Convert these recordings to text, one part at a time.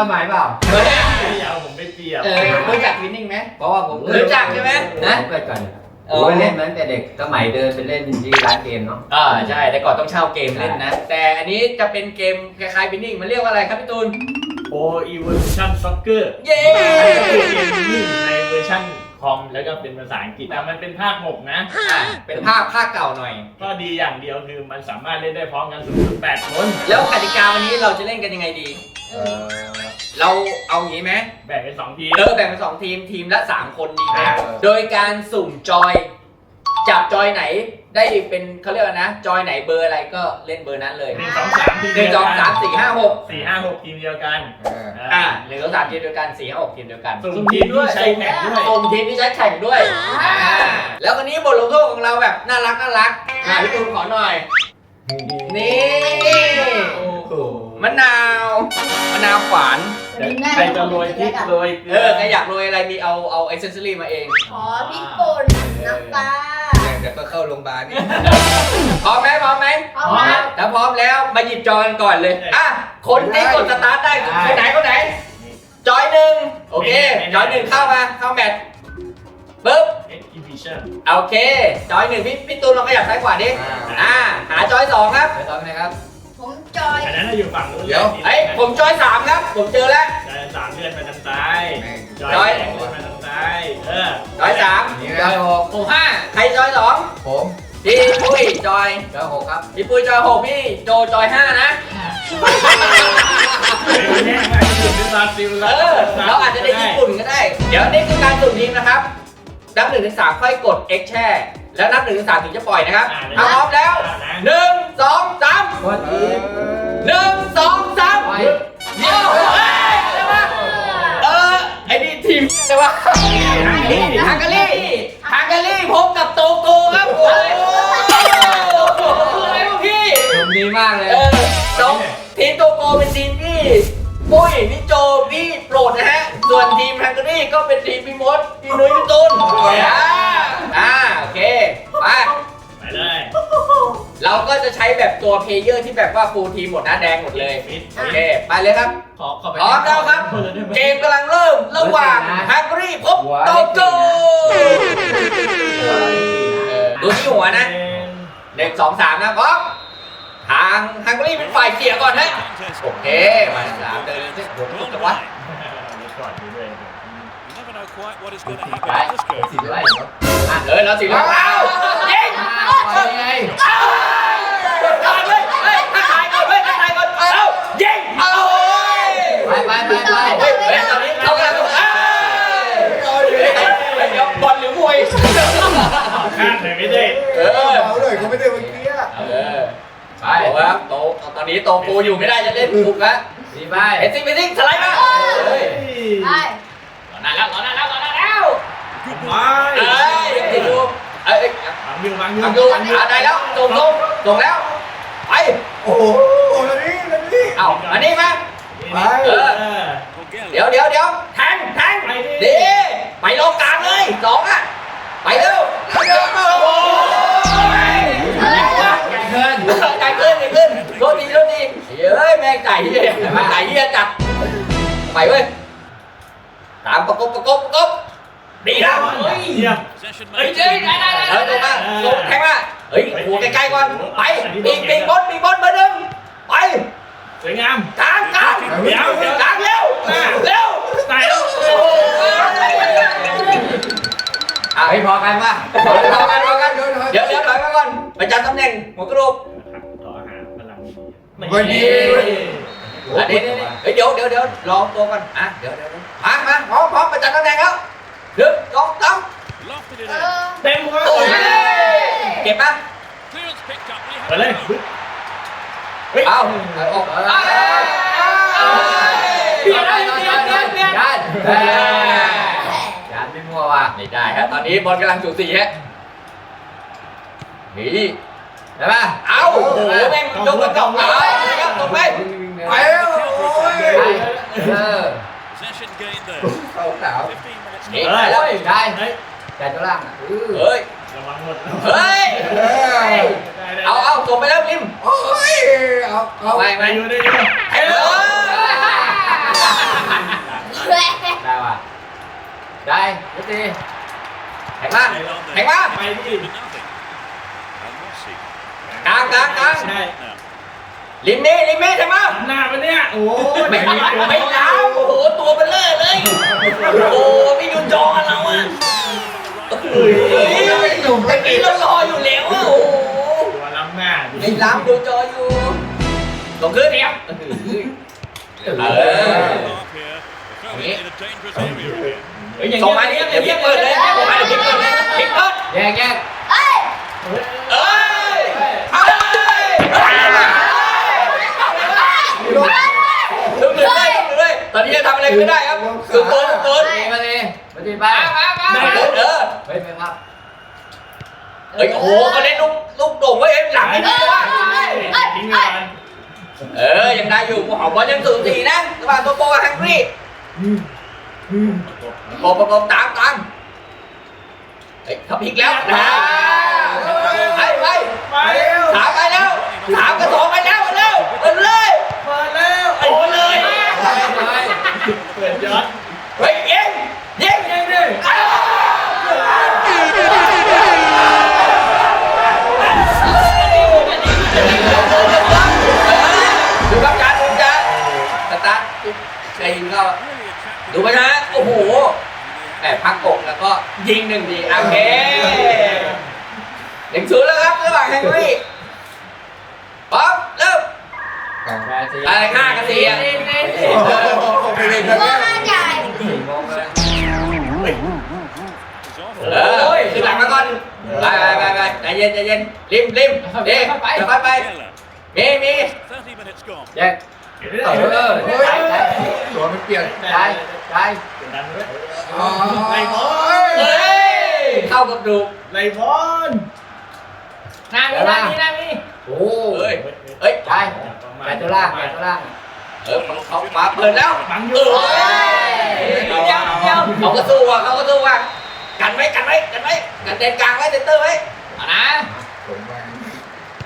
แล้วคนละสมัยเปล่าอย่าเอาผมไปเปรียบเออรู้จักวินนิ่งไหม เพราะว่าผมรู้จักใช่ไหมนะผมเกิดก่อนผมไปเล่นมาตั้งแต่เด็กสมัยเดินไปเล่นที่ร้านเกมเนาะอ่าใช่แต่ก่อนต้องเช่าเกมเล่นนะ แต่อันนี้จะเป็นเกมคล้ายๆวินนิ่งมันเรียกว่าอะไรครับพี่ตูนโอ Evolution Soccer เย้เกมนี้ในเวอร์ชันคอมแล้วก็เป็นภาษาอังกฤษแต่มันเป็นภาค6นะอะเป็นภาคภาคเก่าหน่อย ก็ดีอย่างเดียวคือมันสามารถเล่นได้พร้อมกันสูงสุด8คน แล้วกติกาวันนี้เราจะเล่นกันยังไงดี เออเราเอาอย่างนี้ไหมแบ่งเป็น2ทีม เออแบ่งเป็นสองทีมทีมละ3คนดีไหมอ่า โดยการสุ่มจอย จับจอยไหนได้เป็นเขาเรียกว่านะ จอยไหนเบอร์อะไรก็เล่นเบอร์นั้นเลยหนึ่งสองสามทีมหนึ่งเดียวสองกัสามสี่ห้าหกสี่ห้าหกทีมเดียวกันเอออ่าหนึ่งสองสามทีมเดียวกันสี่ห้าหกทีมเดียวกัน สุ่มทีมที่ใช้แข่งด้วยสุ่มทีมที่ใช้แข่งด้วยอ่าแล้ววันนี้บทลงโทษของเราแบบน่ารักน่ารักอ่าพี่ตูนขอหน่อย นี่ โอ้โห มะนาวมะนาวขวานใครจะโรยพริกโรยเกเอลือใครอยากโรยอะไรมีเอาเอาเอเซนซอรี่มาเองขอพริกป่นน้ำปลา เดี๋ยวก็เข้าโรงพยาบาลนี่พร้อมไหมพร้อมไหมพร้อมแล้วถ้าพร้อมแล้วมาหยิบจอยกันก่อนเลยอะคนที่กดสตาร์ทได้คนไหนคนไหน จอยหนึ่งโอเคจอยหนึ่งเข้ามาเข้าแมตช์ปึ๊บเอ็กซิบิชันโอเค จอยหนึ่งพี่พี่ตูนเราขยับซ้ายขวาดิ อ่าหาจอยสองครับไปซ้อมนะครับผม จอยอันนั้นน่ะอยู่ฝั่งนู้นเดี๋ยวเฮ้ยผมจอยสามครับ ผมเจอแล้ว จอยสามเลื่อนมาทางซ้ายจจออยยแสงเลื่อนมาทางซ้ายเออจอยสามนี่จอยหกผมห้าใครจอยสองผมพี่ปุ้ยจอย จอยหกครับพี่ปุ้ยจอยหกพี่โจจอยห้านะไม่แน่อาจจะอยู่ในบราซิลเอแล้วอ เราอาจจะได้ญี่ปุ่นก็ได้ เดี๋ยวนี่คือการสุ่มทีมนะครับ นับหนึ่งถึงสามค่อยกด X แช่ แล้วนับหนึ่งถึงสามถึงจะปล่อยนะครับถ้าพร้อมแล้วหนึ่งสองสามคนทีมหนึ่งสองสามไปโอ้โหเอ้ยอะไรวะเออไอ้นี่ทีมอะไรวะฮังการีฮังการีพบกับโตโกครับโอ้โหคืออะไรวะพี่ ผมดีมากเลย เออน้องทีมโตโกเป็นทีมที่ ปุ้ยพี่โจพี่โปรดนะฮะ ส่วนทีมฮังการีก็เป็นทีมพี่มดพี่นุ้ยพี่ตุนอ่าอ่าโอเคไปไปเลยเราก็จะใช้แบบตัวเพลเยอร์ที่แบบว่าฟูลทีมหมดนะแดงหมดเลยฟิตโอเคไปเลยครับขอขอไปพร้อมแล้วครับเปิดได้ไหมเกมกำลังเริ่มระหว่างฮังการีพบโตโกดูที่หัวนะหนึ่งสองสามนะพร้อม ทางฮังการีเป็นฝ่ายเสียก่อนนะโอเคมาสามเดินเส้นผมตกจังวะมีก่อนดูด้วย never know quite what is going to ไป happen in this game. สิบไร่เหรออะเออเราสิแล้วเอายิงไปไงเอาเลยเฮ้ยทักทายก่อนเฮ้ยทักทายก่อนเอายิงเอาไปไปไปไป ไปครับโตตอนนี้โตปูอยู่ไม่ได้จะเล่นบุกแล้วดีไปเอ็นซิงเอ็นซิงสไลด์มาเฮ้ยไปรอนานแล้วรอนานแล้วรอนานแล้วไม่เอ้ยยังติดอยู่เอ้ยบังอยู่บังอยู่ทำดูอ่าได้แล้วส่งส่งส่งแล้วไปโอ้โหแล้วนี่แล้วนี่เอาอันนี้มาไปเออ Bulgaria เดี๋ยวเดี๋ยวเดี๋ยวแทงแทงไปดิดีไปลงกลางเลยสองอะไปเร็วโอ้ย ใจขึ้นโทษดีโทษดีเฮ้ยแม่งใจเฮียใจเฮียจัดไปเว้ยตามประกบประกบประกบดีนะเฮ้ยเยี่ยม possession เฮ้ย made. เจ๊ได้ได้ได้เออลงมาลงแทงมาเฮ้ยหัวใกล้ๆก่อนไปปีกปีกบอลปีกบอลเบอร์หนึ่งไปสวยงามกลางกลางเดี๋ยวเดี๋ยวกลางเร็วเร็วตายแล้วอะไปพอกันป่ะพอกันพอกันพอกันเดี๋ยวเดี๋ยวถอยมาก่อนประจำตำแหน่งหัวกระโหลก วันนี้อะเดี๋ยวเดี๋ยวเฮ้ยเดี๋ยวเดี๋ยวเดี๋ยวรอตัวก่อนอะเดี๋ยวเดี๋ยวมามาพร้อมพร้อมประจำตำแหน่งแล้วหนึ่งสองสาม Lofted it เอ in. อเต็มหัวโอ้ยเก็บป่ะ Clearance picked up. We ไปเลย have เฮ้ยเอาเอาออกเอาเปลี่ยนได้เปลี่ยนเปลี่ยนเปลี่ยนยันยันไม่มัวว่ะไม่ได้ฮะตอนนี้บอลกำลังสูสีฮะนี่ ได้ป่ะเอาโอ้โหแม่งยกกระจกเอาครับตรงไปไปแล้วโอ้ยเออ possession gained there. เขาหนาว 15 minutes นี่ left. ไปแล้วได้เฮ้ยแต่ตัวล่างอะเฮ้ย ระวังหมดเฮ้ย เออเอาเอาส่งไปแล้วริมโอ้ยเอาเอาไม่ได้ไม่อยู่ได้อยู่เออได้ว่ะได้ยุติแข่งมาแข่งมาไปที่ To nothing. And Rossi. กลางกลางกลางได้ Now, ริมนี่ริมนี่แข่งมาหน้ามันเนี่ยโอ้ไม่ไม่ล้าวโอ้โหตัวเบลเลอร์เลยโอ้ไม่ดูจอเราอะเฮ้ยหนุ่มตะกี้เรารออยู่แล้วอะโอ้โหตัวล้ำหน้าไอ้ล้ำดูจออยู่ลงขึ้นเดียวเออ mark here. They're going in a dangerous area here. ส่งมาดิเดี๋ยวพี่เปิดเลยส่งมาเดี๋ยวพี่เปิดเลยพี่เปิดแยกแยกเอ้ยเอ้ย ลุกเลยลุกเลยตอนนี้จะทำอะไรไม่ได้ครับคือเติร์นเติร์นมาดิมาดิไปได้เออเฮ้ยไม่พับเฮ้ยโอ้โหเขาเล่นลูกลูกโด่งไว้เอ็มหลังไม่ดีว่ะทิ้งงานเออยังได้อยู่กูหอบอลยังสูสีนะระหว่างตัวโปกับฮังกี้โปโปโปตามตามเฮ้ยเขาพลิกแล้วนะไปไปไปแล้วสามไปแล้วสามกับ ดูไปนะ โอ้โหแหมพักกบแล้วก็ยิงหนึ่งดีโอเคหนึ่งศูนย์แล้วครับระหว่างแฮงรี่พร้อมเริ่มแปดสี่อะไรห้ากับสี่อะไม่เป็นไรว่าใหญ่สี่โมงเลยเออขึ้นหลังมาก่อนไปไปไปไปใจเย็นใจเย็นริมริมเด็กไปไปไป Keller. มีมี30 minutes gone. แยกเห็นไหมเออเฮ้ย ตัวมันเปลี่ยนได้ได้ดันด้วยอ๋อไล่บอลเฮ้ยเข้ากับดูไล่บอลหน้ามีหน้ามีหน้ามีโอ้เฮ้ยเฮ้ยได้แปดตัวล่างแปดตัวล่างเออเขามาเปิดแล้วบังอเอยู่อเดี๋ยวเดี๋ยวเขาก็สู้ว่ะเขาก็สู้ว่ะกันไว้กันไว้กันไว้กันเด่นกลางไว้เซนเตอร์ไว้เอานะผมมา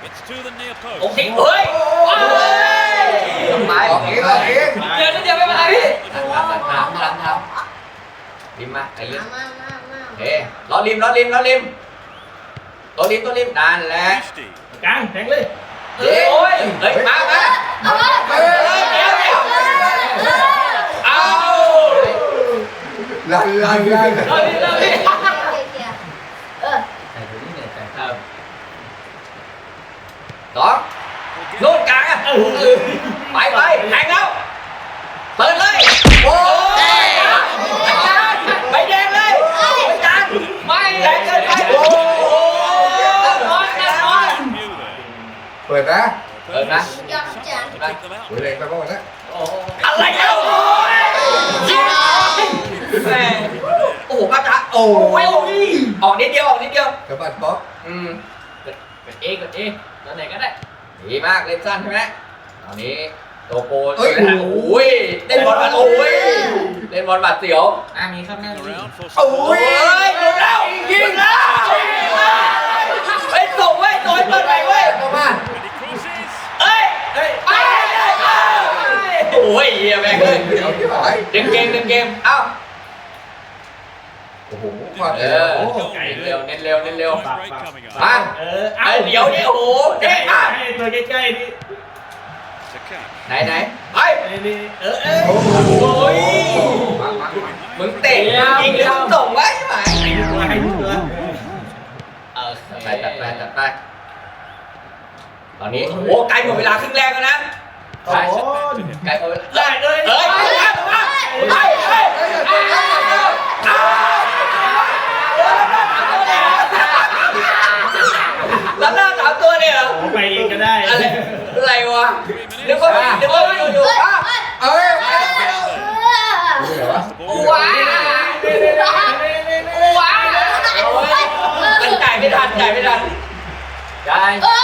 It's to the near โอ้ post. โหเฮ้ยเฮ้ยไปออกเองออกเอง เดี๋ยวนิดเดียวไม่เป็นไรพี่ ถามถามถามถาม ริมมาไอ้ลิมมามามาเฮ้ล้อริมล้อริมล้อริมตัวริมตัวริมนั่นแหละ Christie. กลางแทงเลยเฮ้ยโอ้ยเฮ้ยมามาเอามาเฮ้ยเฮ้ยเดี๋ยวเดี๋ยวเอาลันลันลันเฮ้ยเฮ้ยเออแต่ตัวนี้เนี่ยแต่สองนู่นกลางอะไปไปแทงแล้วเปิดเลยโอ้ยไปแดงเลยไปจานไม่แรงเกินไปโอ้โหน้อยนะน้อย Knew there. เปิดนะเปิดนะยอดจัง To pick them out. โอ้ยแรงไปบ้างนะอะไรแล้วโอ้ยแม่โอ้โหป้าจ๋าโอ้ยออกนิดเดียวออกนิดเดียวกระบาดป๊อกอืมกดกดเอกดเอตอนไหนก็ได้ดีมากเล่นสั้นใช่ไหมตอนนี้โตโปโอ้ยเล่นบอลบาดโอ้ยเล่นบอลบาดเสียวอ่ามีครับหน้า Looking around for โอ้ some ยหลุดแล้วยิงแล้วไปส่งไว้ยตัวเปิดไปเว้ย เข้ามา And he crosses. เอ้ยเอ้ยไปโอ้ยเฮียแม่งเลยเดี๋ยวที่ไหนดึงเกมดึงเกมเอ้าโอ้โหมาเอเร็อวเน้นเร็วเน้นเร็วเน้นเร็ว Point break coming up. มาเออเอ้ยเดี๋ยวเดี๋ยวโอ้โหเด็กอะให้ตัวใกล้ๆนี่ To catch. ไหนไหนไปไอ้นี่ เออเออโอ้โหโอ้ยมึงเตะยิงหรือมึงส่งไว้ใช่ไหมให้ตัวให้ตัว เออตัดไปตัดไปตัดไป ตอนนี้โอ้โหใกล้หมดเวลาครึ่งแรกแล้วนะโอ้โหใกล้หมดเวลาได้เลยเฮ้ยไปไปไปไปแล้วหน้าสามตัวเนี่ยเหรอไปเองก็ได้ อะไรอะไรวะนึกว่านึกว่าอยู่อยู่อะเอ้ยเออเดี๋ยววะว้าว้ามันจ่ายไม่ทันจ่ายไม่ทันได้เออ In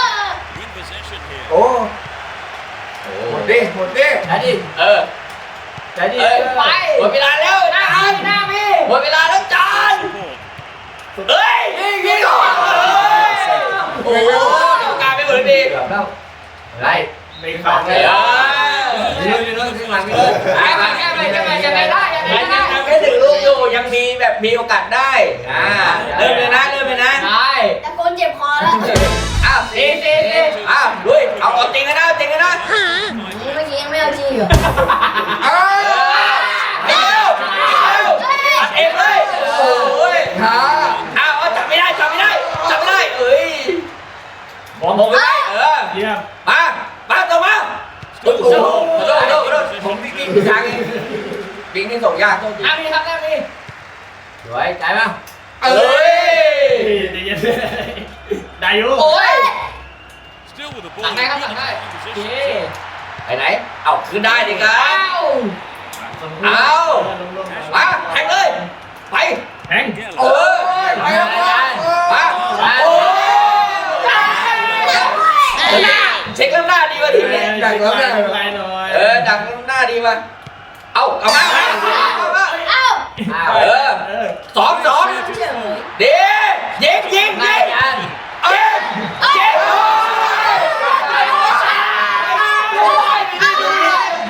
possession here. โอ้หมดดิหมดดิได้ดิเออได้ดิเอ้ยไปหมดเวลาแล้วหน้าไอ้หน้าพี่หมดเวลาแล้วจาน Support. เฮ้ยยิงยิงก่อนโอ้โหกรรมการไม่เหมือนดีไรในฝันเอเลยอยืนอยู่นู้นข้างหลังนี่เลยแก้ไปแก้ไปแก้ไปยังไงได้ยังไงได้แค่ถึงลูกอยู่ยังมีแบบมีโอกาสได้อ่าเริ่มเลยนะเริ่มเลยนะได้ตะโกนเจ็บคอแล้วอ้าวสี่สี่ ยังไม่เอาจริงอยู่อ้าเร็วเร็วอัดเองเลยโอ้ยช้าอ้าวเอาจับไม่ได้จับไม่ได้จับไม่ได้เอ้ยมองมองไม่ได้ เออเยี่ยมมามาตรงมาโอ้โหขอโทษขอโทษขอโทษผมพี่กิ๊กพี่ช้างเองปิ๊งนี่ส่งยากโทษทีเอาดีครับเอาดีสวยใจมั้งเอ้ยใจเย็นได้อยู่โอ้ย Still with the ball. สั่งได้ครับสั่งได้ in โอ position. เคไปไหนเอาคืนได้ดิครับเอาเอามาแทงเลย ไป แทง Geller. เออไปแล้วไปมาโอ้ยเช็คล้ำหน้าดีกว่าทีนี้ดักแล้วได้ไรหน่อยเออดักล้ำหน้าดีกว่าเอาเอามาเอาเอามาเอ้าเอาเออเออสองสองเดี๋ยวยิงยิง ได้ ยิง ยัน เอ้ยยิง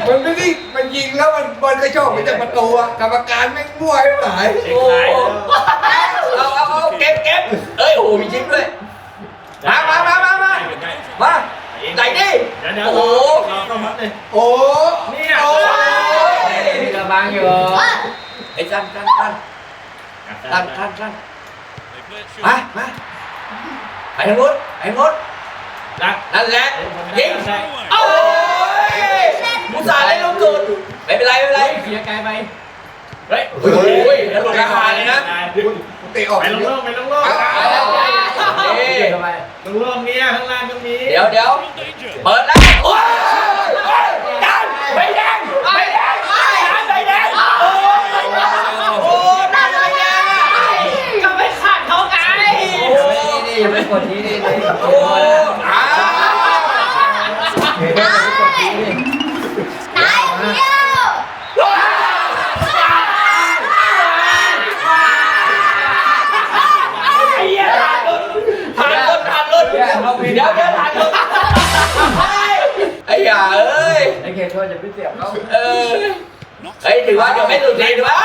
มันไม่ได้มัน ยิงแล้วมันบอลกระโจกไปจากประตูอะกรรมการแม่งมั่วไม่หายเช็คไลน์เอาเอาเอาเก็บเก็บเอ้ยโอ้โหมีจิ๊บด้วยมามามามามามาไหนดิเดี๋ยวเดี๋ยวโอ้โหเราเข้ามัดเลยโอ้เนี่ยโอ้ยมีกระบังอยู่ไอ้สั้นสั้นสั้นสั้นสั้นสั้น They play it มา short. มาไปทางนู้นไปทางนู้นดักนั่นแหละยิงได้โอ้ยมุสาห์ได้ลูก สุดไม่เป็นไรไม่เป็นไรเสียไกลไปเฮ้ยโอ้ยแล้วหลุดราคาเลยนะเตะออกไปลงโลกไปลงโลกไปแล้วไปทำไมลงโลกเนี่ยข้างล่างก็มีเดี๋ยวเดี๋ยว In danger. เปิดแล้วโอ้ยโอ้ยดันไม่แดงไม่แดงดันไม่แดงโอ้ยโอ้ยดันไม่แดงอะก็ไม่ขาดเขาไงนี่นี่ยังไม่กดนี้นี่นี่โอ้อ้ อ้ห่าเอ้ยไอ้เกมโทษจะไม่เสียบเขาเออเฮ้ยถือว่าจะไม่หลุดเลยถือว่า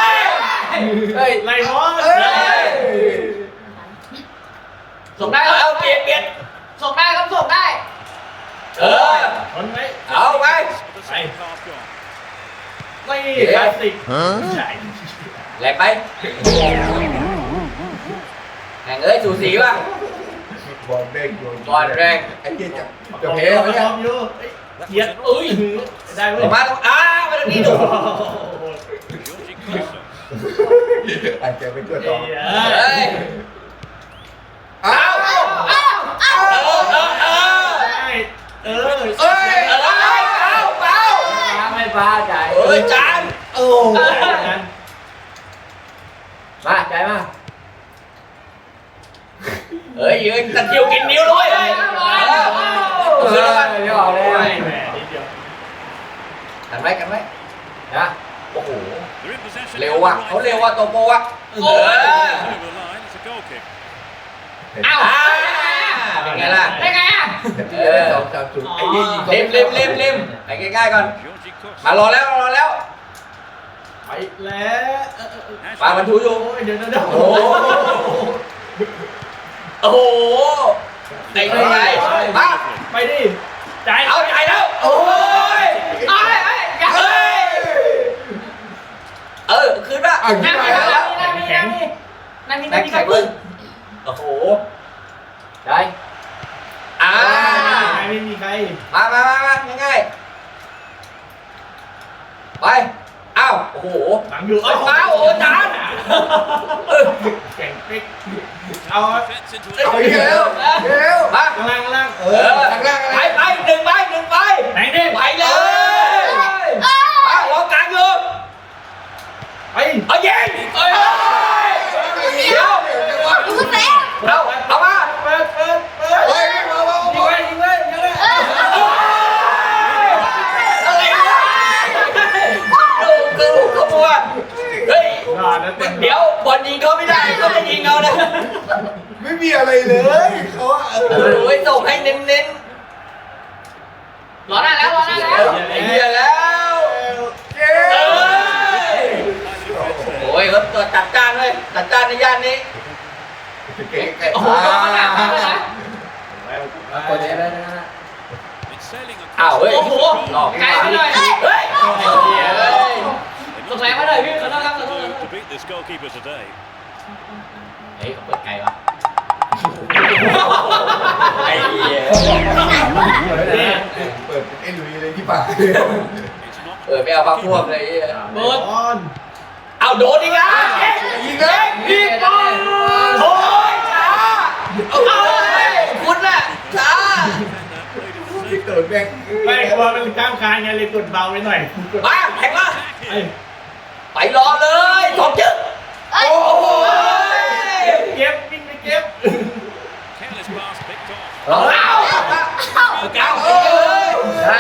เฮ้ยไล่มอสเอ้ยส่งได้เอาเปลี่ยนเปลี่ยนส่งได้ครับส่งได้ เออทนไว้เอาไป The second half gone. ไม่คลาสสิกใช่แหลกไปแหงเอ้ยสูสีว่ะบอลเด้งโยนบอลแรงไอ้เหี้ยจะจะจะเพเพลลย์ไหมไม่เนี่ยยอมอยู่ เกียดอุ้ยได้เว้อยอกมาตรงอ้ามาตรงนี้ดู Georgie Costa. อาจจะเป็นตัวต่อเฮ้ยอ้าเอาวเอาเอาเออเออเออเออเอ้ยเออเอาเปล่าไม่ฟ้าใจเอ้ยจานโอ้มาใจมา เฮ้ยยืนตะคริวกินนิ้วเลยเฮ้ยเออ เออไม่ออกแล้ว ไม่แหมนิดเดียว กันไว้กันไว้ นะ โอ้โห They're in possession. เร็ว ว่าเร็วโตโปวะเออ the line. It's a goal kick. เอ้าอ่าเป็นไงล่ะ ได้ไงอะ เออ สองสามศูนย์ไอ้เหี้ยยิงเล็มเล็มเล็มเล็มไปใกล้ๆก่อน Georgie Costa. มารอแล้วรอแล้วไปแล้วปามันทูอยู่ โอ้ยเดี๋ยวเดี๋ยวโอ้โห โอ้โหไอ้ไงมาไปดิใจเอาใจแล้ว โอ้ยอ้ไอ้ยัง เฮ้ยเออคืนป่ะ อะนั่งงไปนี่แล้วนั่งนี่นั่งนี่นั่งนี่แบ็นั่งนี่แข่กังบมึมึงโอ้โหใจอ่า ไม่มีใคร มามามามาง่ายๆ ไป อ้าว โอ้โหหลังอยู่เอ้ยมาโอ้โหจานเออแข่งปิ๊กเอาเอา it. อีกแล้วเร็วมาข้างล่างข้างล่างเออข้างล่างไปไปหนึ่งไปหนึ่งไปแทงดิไปเลยมารอกลางอยู่ ไปเอายิงเอ้ยเดี๋ยวดูแซ่เอาเอามาเปิดเปิดเปิดเฮ้ยมามายิงมาไว้ยิงไว้ยิงไว้อะไรวะดูดูขบวนเฮ้ยรอดนะเต็มเดี๋ยวบอลยิงเขาไม่ได้ก็ไม่ยิงเอานะไม่มีอะไรเลยเขาอะเออโอ้ยส่งให้เน้นรอได้แล้วรอได้แล้วไอ้เหี้ยแล้วเย้ เอ้ย โอ้ยเขาตัวจัดจ้านเลยจัดจ้านในย่านนี้โอ้โหต้องขนาดนั้นเลยนะกดเอฟแล้วนะ It's sailing อ้าว across เฮ้ย the โอ้โห goal. หลอกไกลไปหน่อยเฮ้ยเหี้ยเลยลงแรงไปหน่อยพี่ขอโทษครับขอโทษ To beat this goalkeeper today. เฮ้ยเปิดไกลวะไอ้เหี้ยเปิดเป็นไอ้หลุยเลยที่ปาก It's not เออไม่เอาพักพวกเลยไอ้เหี้ยเบิร์ด เอาโดนอีกแล้วยิงเลยพี่บอลโอ้ยช้าเอ้ยคุณน่ะช้าที่เกิดแม่งไม่กลัวมันข้ามคานไงเลยกดเบาไปหน่อยกดมาแข่งมาไอ้ไปรอเลยสองจึ๊กเอ้ยโอ้โหเก็บวิ่งไปเก็บ careless pass picked off. รอแล้วเอ้าเก้าเอ้ยใช่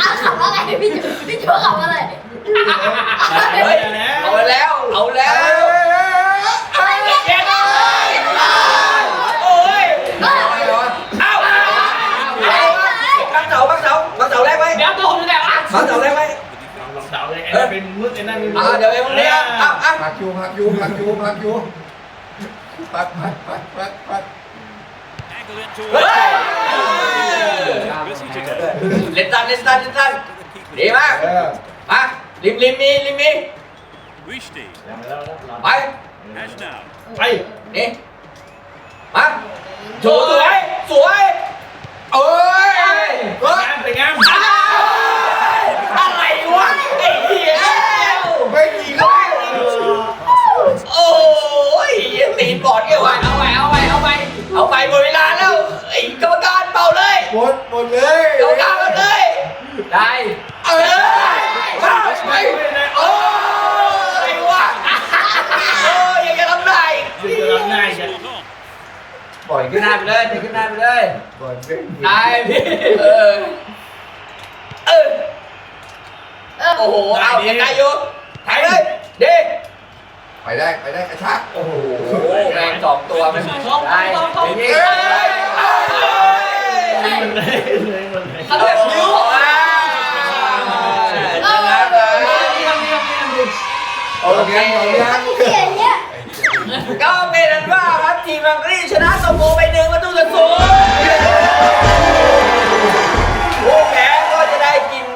เอาขับอะไรพี่จูพี่จูขับอะไร เฮ้ยเอาแล้ว เอาแล้วเอ้ยเอ้ยเจ็ดโอ้ยเอ้ยอะไรวะเอ้าบังเสาบังเสาบังเสาแรกไหมเดี๋ยวตัวผมอยู่ไหนวะบังเสาแรกไหมลองเสาเลยไอ้เป็นมุดไอ้นั่นเป็นมุดอ่าเดี๋ยวไอ้พวกนี้อะอะอะพักอยู่พักอยู่พักอยู่พักอยู่พักพักพักพักพักเฮ้ยเล่นตันเล่นตันเล่นตันดีมากเออมา ริมริมมีริมมี Wishti ยังไม่แล้วแล้วรอไป has now. ไปนี่มาโชว์สวยสวย ได้เอ้ยเอ้ยหมดเลยเลยหมดเลยเขาเรียกคิวอ่าชนะเลยโอเคเอายังเสียเนี่ยก็เป็นอันว่าครับทีมอังกฤษชนะโซโมไปหนึ่งประตูต่อศูนย์ผู้แพ้ก็จะได้กิน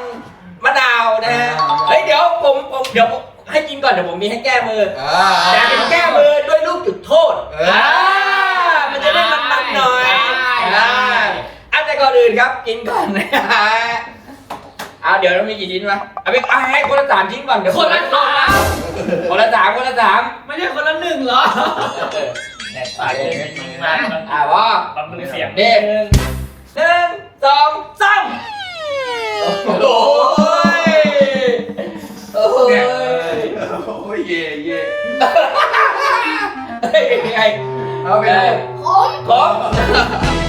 มะนาวนะฮะเฮ้ยเดี๋ยวผมผมเดี๋ยวผมให้กินก่อนเดี๋ยวผมมีให้แก้มืออ่าแต่เป็นแก้มือด้วยลูกจุดโทษเอออ่อ่ามันจะได้มันๆหน่อย ได้ อ่า อันแต่ก่อนอื่นครับกินก่อนนะฮะเอาเดี๋ยวเรามีกี่ชิ้นวะเอาไปเอาให้คนละสามชิ้นก่อนเดี๋ยวคนละสามคนละสามคนละสามไม่ใช่คนละหนึ่งเหรอเออแน่ไปเลยมาอ่าว่าบำรุงเสียงนี่หนึ่งสองสามโอ้ยโอ้ยโอ้ยเย่เย่เฮ้ยยังไงเอาไปเลยผมผม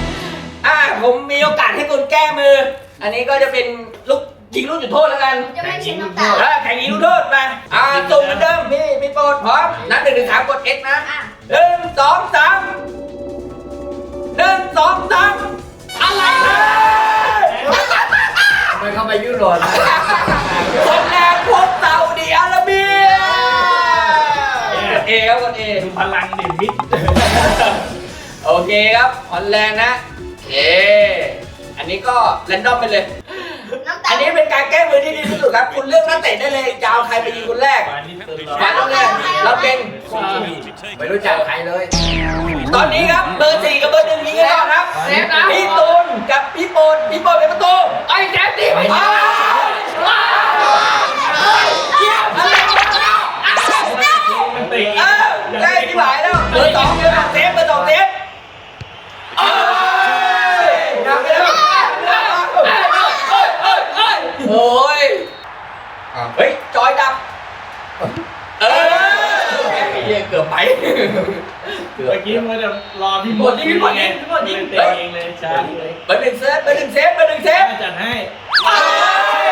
อ่าผมมีโอกาสให้คุณแก้มือ อันนี้ก็จะเป็นลูกยิงลูกจุดโทษแล้วกันจะไม่ชิมน้ำตาลเออแข่งยิงลูกโทษไปอ่าสุ่มเหมือนเดิมพี่พี่โปรดพร้อมนับหนึ่งถึงสามกด X นะอะหนึ่งสองสามหนึ่งสองสามอะไรทำไมเข้าไปยุโรปนะคนแรกพบซาอุดิอาระเบียกดเอครับกดเอดูพลังดิมิดโอเคครับฮอลแลนด์นะ เออันนี้ก็แรนดอมไปเลย น้ำตาอัลนนี้เป็นการแก้มือที่ดีที่สุดครับ คุณเลือกนักเตะได้เลยจะเอาใครไปยิงคนแรกปานี่ตื่นรอมาต้องแรกเราเป็นไม่รู้จักใครเลย ตอนนี้ครับเบอร์สี่กับเบอร์หนึ่งยิงกันก่อนครับเซฟนะ พี่ตูนกับพี่โปนพี่โปนเป็นประตูไอ้แจ๊ตีไม่อ้าได้วเยี่ยมอะไรวะมันตีเออได้ที่หมายแล้วเบอร์สองเบอร์สองเซฟเบอร์สองเซฟเอ้ยนำไปแล้วโอ้ย อะเฮ้ย จอยดับ เออไอ้เหี้ยเกือบไปเกือบเมื่อกี้มันจะรอพี่บดยิงพี่บดยิงพี่บดยิงเตะเองเลยช้าเลยเบอร์หนึ่งเซฟเบอร์หนึ่งเซฟเบอร์หนึ่งเซฟจัดให้เฮ้ย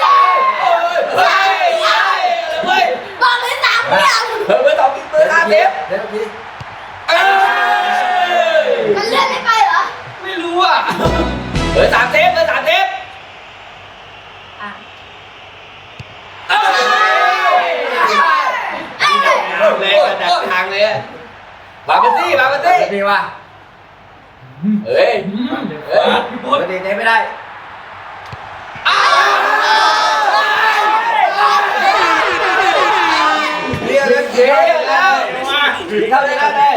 เฮ้ยเฮ้ยเฮ้ยบอกเลยสามอย่างเบอร์เบอร์สองเบอร์ห้าเซฟเดี๋ยวพี่เอ้ แรงกระดักทางเลยมาเป็นซี่มาเป็นซี่ดีวะเฮ้ยเฮ้ยประด็นนี้ไม่ได้เรียกเรียกเรียกแล้วเข้าใจแล้วเลย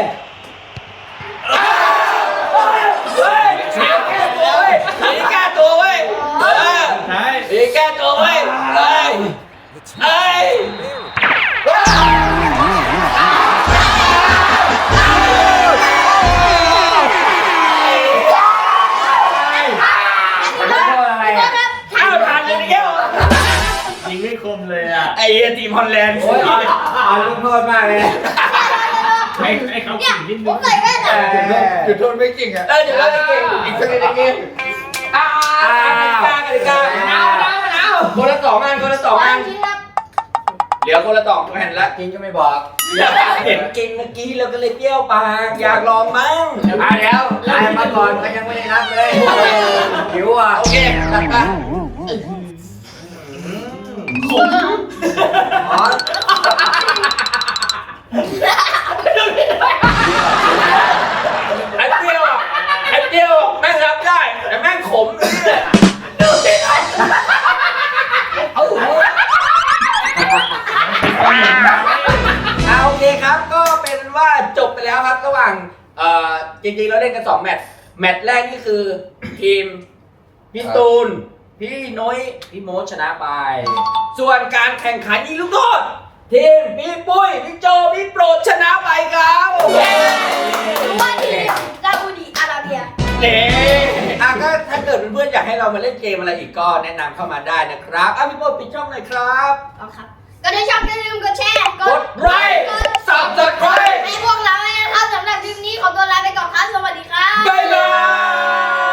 ทีมฮอลแลนด์โอ้ยอ่านลูกโทษมากเลยไอ้ไอ้เขาเนี่ยขิงนิดผนึมงใส่แว่นอะจุดโทษไม่จริงอะเออเดี๋ยวเราจะเก่งอีกสักนิดนึงนี่อ่ากติกากติกาเอาเอาเอาคนละสองงานคนละสองงานจริงครับเหลือคนละสองแผ่นละกินก็ไม่บอกอยากเห็นกินเมื่อกี้เราก็เลยเปรี้ยวปากอยากลองมั้งอะเดี๋ยวไล่มาก่อนก็ยังไม่ได้นับเลยหิวอะโอเคตัดไป อ๋อไอ้เปรี้ยวอะไอ้เปรี้ยวอะแม่งรับได้ แต่แม่งขมเลยเนี่ยดูสิเอาเอาโอเคครับก็เป็นว่าจบไปแล้วครับระหว่างเอ่อจริงๆเราเล่นกัน 2 แมตช์แมตช์แรกนี่คือ ทีมพี่ตูน พี่น้อยพี่โมดชนะไป ส่วนการแข่งขันยิงลูกโทษทีมพี่ปุ้ยพี่โจพี่โปรดชนะไปครับรู้ว่าทีมซาอุดิอาระเบีย เน่อะก็ถ้าเกิดเพื่อนๆอยากให้เรามาเล่นเกมอะไรอีกก็แนะนำเข้ามาได้นะครับอะพี่โปรดปิดช่องหน่อยครับเอาครับ ก็ถ้าชอบอย่าลืมกดแชร์ กดไลค์กด Subscribe ให้พวกเราด้วยนะครับสำหรับคลิปนี้ขอตัวลาไปก่อนครับ สวัสดีครับ บ๊าย